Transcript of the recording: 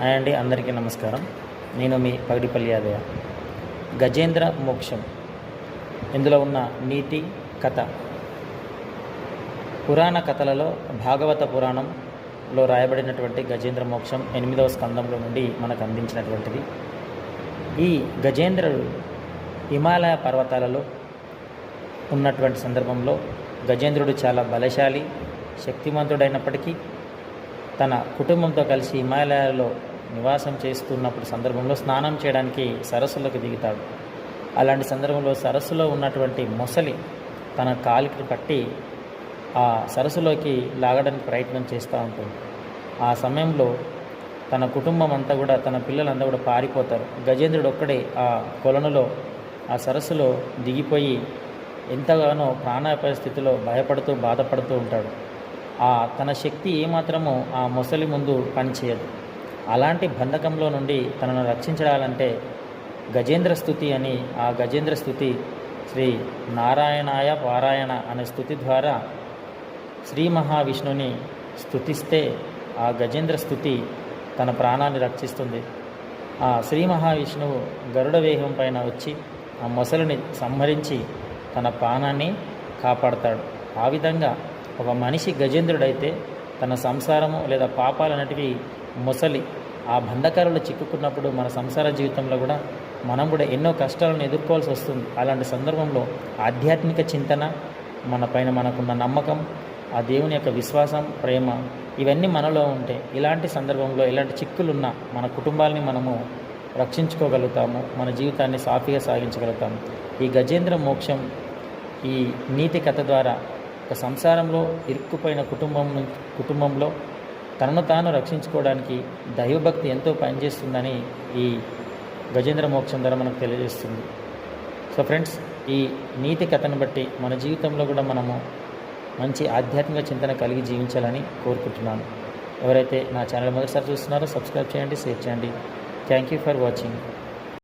Hi అండి అందరికీ నమస్కారం. నేను మీ పగడిపల్లి యాదయ్య. గజేంద్ర మోక్షం. ఇందులో ఉన్న నీతి కథ. పురాణ కథలలో భాగవత పురాణంలో రాయబడినటువంటి గజేంద్ర మోక్షం ఎనిమిదవ స్కందంలో నుండి మనకు అందించినటువంటిది. ఈ గజేంద్రుడు హిమాలయ పర్వతాలలో ఉన్నటువంటి సందర్భంలో గజేంద్రుడు చాలా బలశాలి శక్తిమంతుడైనప్పటికీ తన కుటుంబంతో కలిసి హిమాలయాలలో నివాసం చేస్తున్నప్పుడు సందర్భంలో స్నానం చేయడానికి సరస్సులోకి దిగుతాడు. అలాంటి సందర్భంలో సరస్సులో ఉన్నటువంటి మొసలి తన కాలికి పట్టి ఆ సరస్సులోకి లాగడానికి ప్రయత్నం చేస్తూ ఉంటుంది. ఆ సమయంలో తన కుటుంబం అంతా కూడా తన పిల్లలంతా కూడా పారిపోతారు. గజేంద్రుడు ఒక్కడే ఆ కొలనులో ఆ సరస్సులో దిగిపోయి ఎంతగానో ప్రాణాపాయ స్థితిలో భయపడుతూ బాధపడుతూ ఉంటాడు. ఆ తన శక్తి ఏమాత్రమో ఆ మొసలి ముందు పనిచేయదు. అలాంటి బంధకంలో నుండి తనను రక్షించడాలంటే గజేంద్ర స్థుతి అని ఆ గజేంద్ర స్థుతి శ్రీ నారాయణాయ పారాయణ అనే స్థుతి ద్వారా శ్రీ మహావిష్ణుని స్థుతిస్తే ఆ గజేంద్ర స్థుతి తన ప్రాణాన్ని రక్షిస్తుంది. ఆ శ్రీ మహావిష్ణువు గరుడ వేగం పైన వచ్చి ఆ మొసలిని సంహరించి తన ప్రాణాన్ని కాపాడతాడు. ఆ విధంగా ఒక మనిషి గజేంద్రుడైతే తన సంసారము లేదా పాపాలన్నిటివి మొసలి ఆ బంధకాలలో చిక్కుకున్నప్పుడు మన సంసార జీవితంలో కూడా మనం కూడా ఎన్నో కష్టాలను ఎదుర్కోవాల్సి వస్తుంది. అలాంటి సందర్భంలో ఆధ్యాత్మిక చింతన మన పైన మనకున్న నమ్మకం ఆ దేవుని యొక్క విశ్వాసం ప్రేమ ఇవన్నీ మనలో ఉంటే ఇలాంటి సందర్భంలో ఇలాంటి చిక్కులున్న మన కుటుంబాలని మనము రక్షించుకోగలుగుతాము మన జీవితాన్ని సాఫీగా సాగించగలుగుతాము. ఈ గజేంద్ర మోక్షం ఈ నీతి కథ ద్వారా ఒక సంసారంలో ఇరుక్కుపోయిన కుటుంబం కుటుంబంలో తనను తాను రక్షించుకోవడానికి దైవభక్తి ఎంతో పనిచేస్తుందని ఈ గజేంద్ర మోక్షం ద్వారా మనకు తెలియజేస్తుంది. సో ఫ్రెండ్స్ ఈ నీతి కథను బట్టి మన జీవితంలో కూడా మనము మంచి ఆధ్యాత్మిక చింతన కలిగి జీవించాలని కోరుకుంటున్నాను. ఎవరైతే నా ఛానల్ మొదటిసారి చూస్తున్నారో సబ్స్క్రైబ్ చేయండి షేర్ చేయండి. Thank you for watching